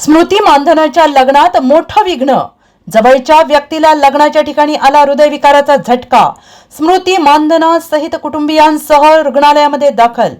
स्मृती मानधनाच्या लग्नात मोठं विघ्न. जवळच्या व्यक्तीला लग्नाच्या ठिकाणी आला हृदयविकाराचा झटका. स्मृती मानधना सहित कुटुंबियांसह रुग्णालयामध्ये दाखल.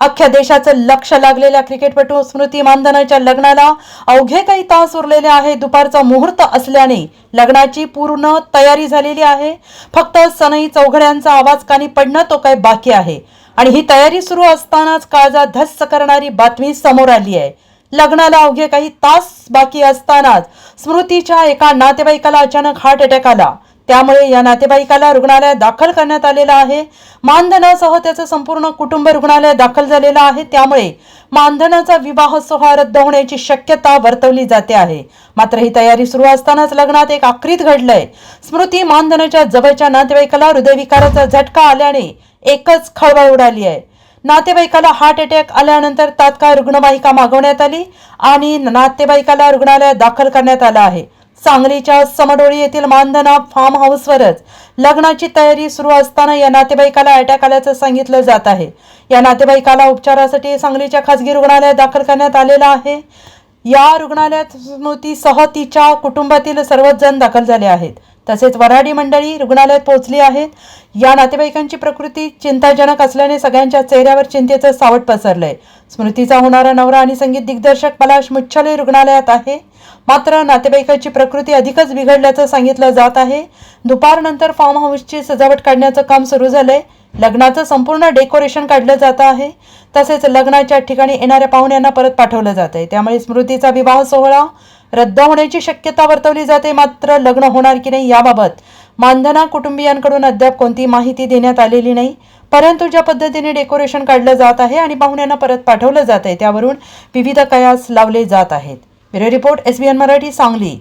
अख्ख्या देशाचं लक्ष लागलेल्या क्रिकेटपटू स्मृती मानधनाच्या लग्नाला अवघे काही तास उरलेले आहे. दुपारचा मुहूर्त असल्याने लग्नाची पूर्ण तयारी झालेली आहे. फक्त सनई चौघड्यांचा आवाज कानी पडणं तो काय बाकी आहे. आणि ही तयारी सुरू असतानाच काळजा धस्स करणारी बातमी समोर आली आहे. लग्नाला अवघे काही तास बाकी असतानाच स्मृतीच्या एका नातेवाईकाला अचानक हार्ट अटॅक आला. त्यामुळे या नातेवाईकाला रुग्णालयात दाखल करण्यात आलेलं आहे. मानधनासह त्याचं संपूर्ण कुटुंब रुग्णालयात दाखल झालेलं आहे. त्यामुळे मानधनाचा विवाह सोहळा रद्द होण्याची शक्यता वर्तवली जाते आहे. मात्र ही तयारी सुरू असतानाच लग्नात एक आकृत घडलंय. स्मृती मानधनाच्या जवळच्या नातेवाईकाला हृदयविकाराचा झटका आल्याने एकच खळबळ उडाली आहे. नातेवाईकाला हार्ट अटॅक आल्यानंतर तात्काळ रुग्णवाहिका मागवण्यात आली आणि नातेवाईकाला रुग्णालयात दाखल करण्यात आलं आहे. सांगलीच्या समडोळी येथील मानधना फार्म हाऊसवरच लग्नाची तयारी सुरू असताना या नातेवाईकाला अटॅक आल्याचं सांगितलं जात आहे. या नातेवाईकाला उपचारासाठी सांगलीच्या खासगी रुग्णालयात दाखल करण्यात आलेलं आहे. या रुग्णालयात स्मृतीसह तिच्या कुटुंबातील सर्वच जण दाखल झाले आहेत. तसेच वराडी मंडळी रुग्णालयात पोहोचली आहेत. या नातेवाईकांची प्रकृती चिंताजनक असल्याने सगळ्यांच्या चेहऱ्यावर चिंतेचं सावट पसरलंय. स्मृतीचा होणारा नवरा आणि संगीत दिग्दर्शक पलाश मुच्छले रुग्णालयात आहे. मात्र नातेवाईकाची प्रकृती अधिकच बिघडल्याचं सांगितलं जात आहे. दुपारनंतर फार्म हाऊसची सजावट काढण्याचं काम सुरू झालंय. लग्नाचं संपूर्ण डेकोरेशन काढलं जात आहे. तसेच लग्नाच्या ठिकाणी येणाऱ्या पाहुण्यांना परत पाठवलं जात आहे त्यामुळे स्मृतीचा विवाह सोहळा रद्द होण्याची शक्यता वर्तवली जाते. मात्र लग्न होणार की नाही याबाबत मानधना कुटुंबियांकडून अद्याप कोणती माहिती देण्यात आलेली नाही. परंतु ज्या पद्धतीने डेकोरेशन काढलं जात आहे आणि पाहुण्यांना परत पाठवलं जात आहे त्यावरून विविध कयास लावले जात आहेत. Bureau report S B N Marathi Sangli.